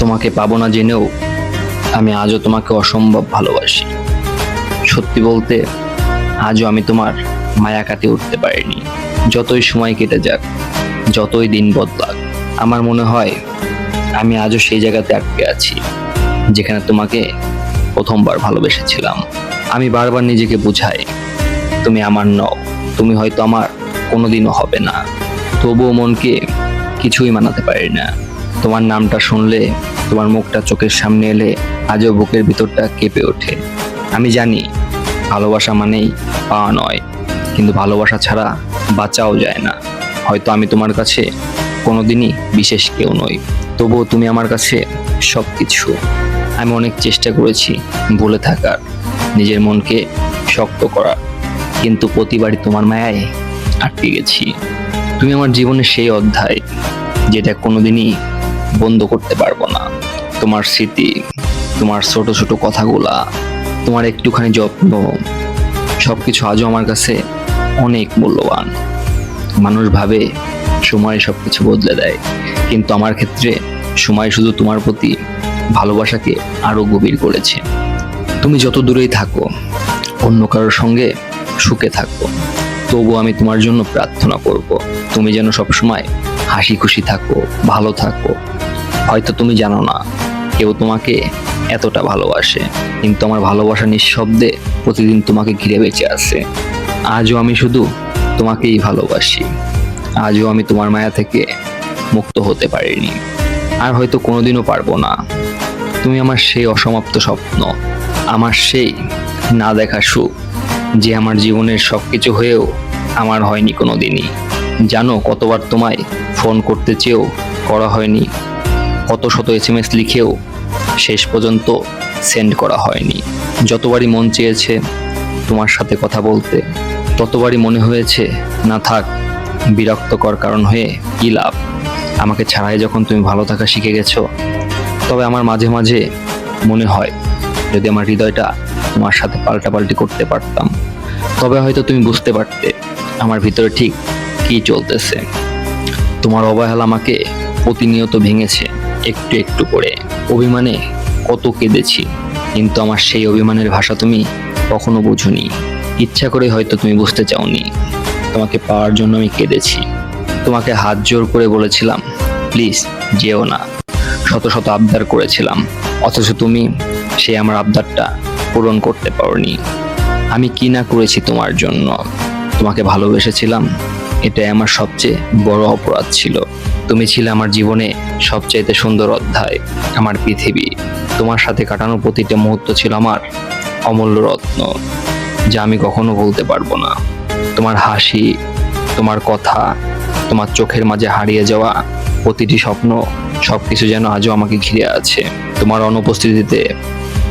তোমাকে পাবো না জেনেও আমি আজও তোমাকে অসম্ভব ভালোবাসি। সত্যি বলতে, আজও আমি তোমার মায়া কাটিয়ে উঠতে পারিনি। যতই সময় কেটে যাক, যতই দিন বদলাক, আমার মনে হয় আমি আজও সেই জায়গাতে আটকে আছি, যেখানে তোমাকে প্রথমবার ভালোবেসেছিলাম। আমি বারবার নিজেকে বুঝাই, তুমি আমার নও, তুমি হয়তো আমার কোনোদিনও হবে না। তবুও মনকে কিছুই মানাতে পারি না। তোমার নামটা শুনলে, তোমার মুখটা চোখের সামনে এলে আজও বুকের ভিতরটা কেঁপে ওঠে। আমি জানি, ভালোবাসা মানেই পাওয়া নয়, কিন্তু ভালোবাসা ছাড়া বাঁচাও যায় না। হয়তো আমি তোমার কাছে কোনোদিনই বিশেষ কেউ নই, তবুও তুমি আমার কাছে সব কিছু আমি অনেক চেষ্টা করেছি ভুলে থাকার, নিজের মনকে শক্ত করার, কিন্তু প্রতিবারই তোমার মায়ায় আটকে গেছি। তুমি আমার জীবনের সেই অধ্যায়, যেটা কোনোদিনই বন্ধ করতে পারব না। তোমার স্মৃতি, তোমার ছোট ছোট কথাগুলা, তোমার একটুখানি যত্ন, সবকিছু আজও আমার কাছে অনেক মূল্যবান। মানুষ ভাবে সময় সবকিছু বদলে দেয়, কিন্তু আমার ক্ষেত্রে সময় শুধু তোমার প্রতি ভালোবাসাকে আরও গভীর করেছে। তুমি যত দূরেই থাকো, অন্য কারোর সঙ্গে সুখে থাকো তবু আমি তোমার জন্য প্রার্থনা করব, তুমি যেন সবসময় হাসি খুশি থাকো, ভালো থাকো। হয়তো তুমি জানো না, কেউ তোমাকে এতটা ভালোবাসে, কিন্তু আমার ভালোবাসা নিঃশব্দে প্রতিদিন তোমাকে ঘিরে বেঁচে আছে। আজও আমি শুধু তোমাকেই ভালোবাসি। আজও আমি তোমার মায়া থেকে মুক্ত হতে পারিনি। আর হয়তো কোনোদিনও পারব না। তুমি আমার সেই অসমাপ্ত স্বপ্ন, আমার সেই না দেখা সুখ, যে আমার জীবনের সব কিছু হয়েও আমার হয়নি কোনো দিনই জানো কতবার তোমায় ফোন করতে চেয়েও করা হয়নি। কত শত এস এম এস লিখেও শেষ পর্যন্ত সেন্ড করা হয়নি। যতবারই মন চেয়েছে তোমার সাথে কথা বলতে, ততবারই মনে হয়েছে, না থাক, বিরক্তকর কারণ হয়ে কী লাভ? আমাকে ছাড়াই যখন তুমি ভালো থাকা শিখে গেছো। তবে আমার মাঝে মাঝে মনে হয়, যদি আমার হৃদয়টা তোমার সাথে পাল্টাপাল্টি করতে পারতাম, তবে হয়তো তুমি বুঝতে পারতে আমার ভিতরে ঠিক কী চলতেছে। তোমার অবহেলা আমাকে প্রতিনিয়ত ভেঙেছে, একটু একটু করে। অভিমানে কত কেঁদেছি, কিন্তু আমার সেই অভিমানের ভাষা তুমি কখনো বুঝুনি। ইচ্ছা করে হয়তো তুমি বুঝতে চাওনি। তোমাকে পাওয়ার জন্য আমি কেঁদেছি। তোমাকে হাত জোর করে বলেছিলাম, প্লিজ যেও না। শত শত আবদার করেছিলাম, অথচ তুমি সেই আমার আবদারটা পূরণ করতে পারোনি। আমি কি না করেছি তোমার জন্য? তোমাকে ভালোবেসেছিলাম এটাই আমার সবচেয়ে বড় অপরাধ ছিল। তুমি ছিলে আমার জীবনে সবচাইতে সুন্দর অধ্যায়, আমার পৃথিবী। তোমার সাথে কাটানো প্রতিটা মুহূর্ত ছিল আমার অমূল্য রত্ন, যা আমি কখনো ভুলতে পারব না। তোমার হাসি, তোমার কথা, তোমার চোখের মাঝে হারিয়ে যাওয়া প্রতিটি স্বপ্ন, সবকিছু যেন আজও আমাকে ঘিরে আছে। তোমার অনুপস্থিতিতে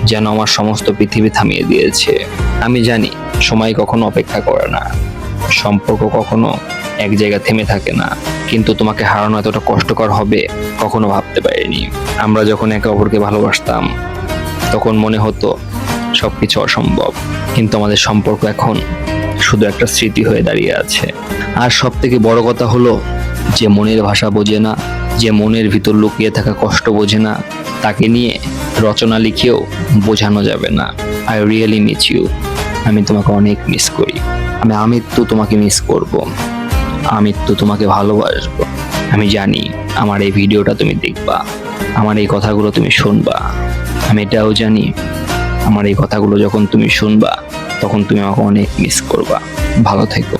যেন আমার সমস্ত পৃথিবী থামিয়ে দিয়েছে। আমি জানি, সময় কখনো অপেক্ষা করে না। সম্পর্ক কখনো এক জায়গা থেমে থাকে না। কিন্তু তোমাকে হারানো এতটা কষ্টকর হবে কখনো ভাবতে পারিনি। আমরা যখন একে অপরকে ভালোবাসতাম, তখন মনে হতো সবকিছু অসম্ভব। কিন্তু আমাদের সম্পর্ক এখন শুধু একটা স্মৃতি হয়ে দাঁড়িয়ে আছে। আর সব থেকে বড় কথা হলো, যে মনের ভাষা বোঝে না, যে মনের ভিতর লুকিয়ে থাকা কষ্ট বোঝে না, তাকে নিয়ে রচনা লিখেও বোঝানো যাবে না। আই রিয়েলি মিস ইউ আমি তোমাকে অনেক মিস করি। আমি আমৃত্যু তোমাকে মিস করব। আমৃত্যু তোমাকে ভালোবাসবো। আমি জানি আমার এই ভিডিওটা তুমি দেখবা, আমার এই কথাগুলো তুমি শুনবা। আমি এটাও জানি আমার এই কথাগুলো যখন তুমি শুনবা, তখন তুমি আমাকে অনেক মিস করবা। ভালো থেকো।